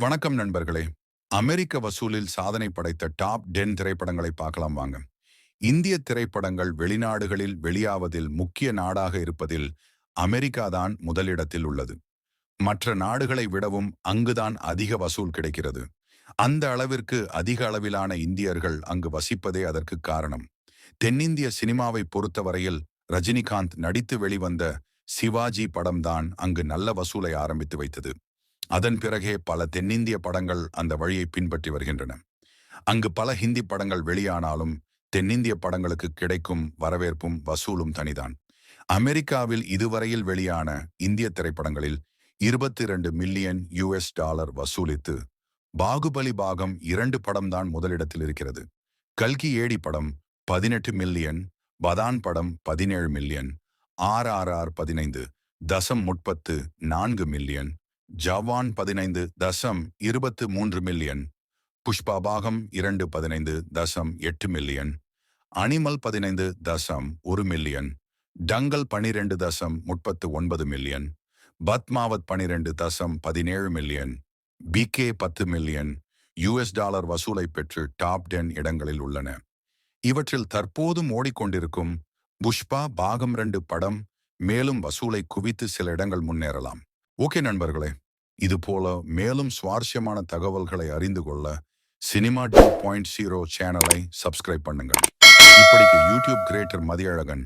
வணக்கம் நண்பர்களே. அமெரிக்க வசூலில் சாதனை படைத்த டாப் டென் திரைப்படங்களை பார்க்கலாம் வாங்க. இந்திய திரைப்படங்கள் வெளிநாடுகளில் வெளியாவதில் முக்கிய நாடாக இருப்பதில் அமெரிக்கா தான் முதலிடத்தில் உள்ளது. மற்ற நாடுகளை விடவும் அங்குதான் அதிக வசூல் கிடைக்கிறது. அந்த அளவிற்கு அதிக அளவிலான இந்தியர்கள் அங்கு வசிப்பதே அதற்கு காரணம். தென்னிந்திய சினிமாவை பொறுத்தவரையில் ரஜினிகாந்த் நடித்து வெளிவந்த சிவாஜி படம்தான் அங்கு நல்ல வசூலை ஆரம்பித்து வைத்தது. அதன் பிறகே பல தென்னிந்திய படங்கள் அந்த வழியை பின்பற்றி வருகின்றன. அங்கு பல ஹிந்தி படங்கள் வெளியானாலும் தென்னிந்திய படங்களுக்கு கிடைக்கும் வரவேற்பும் வசூலும் தனிதான். அமெரிக்காவில் இதுவரையில் வெளியான இந்திய திரைப்படங்களில் இருபத்தி இரண்டு மில்லியன் யுஎஸ் டாலர் வசூலித்து பாகுபலி பாகம் இரண்டு படம்தான் முதலிடத்தில் இருக்கிறது. கல்கி ஏடி படம் பதினெட்டு மில்லியன் பதான் படம் பதினேழு மில்லியன் ஆர் ஆர் ஆர் பதினைந்து தசம் முப்பத்து நான்கு மில்லியன் ஜவான் பதினைந்து தசம் இருபத்து மூன்று மில்லியன். புஷ்பா பாகம் இரண்டு பதினைந்து தசம் எட்டு மில்லியன். அனிமல் பதினைந்து தசம் ஒரு மில்லியன். டங்கல் பனிரெண்டு தசம் முப்பத்து ஒன்பது மில்லியன். பத்மாவத் பனிரெண்டு தசம் பதினேழு மில்லியன். பிகே பத்து மில்லியன். யுஎஸ் டாலர் வசூலை பெற்று டாப் டென் இடங்களில் உள்ளன. இவற்றில் தற்போதும் ஓடிக்கொண்டிருக்கும் புஷ்பா பாகம் ரெண்டு படம் மேலும் வசூலை குவித்து சில இடங்கள் முன்னேறலாம். ஓகே நண்பர்களே இது போல மேலும் சுவாரஸ்யமான தகவல்களை அறிந்து கொள்ள சினிமா டூ பாயிண்ட் ஜீரோ சேனலை சப்ஸ்கிரைப் பண்ணுங்கள். இப்படிக்கு யூடியூப் கிரியேட்டர் மதியழகன்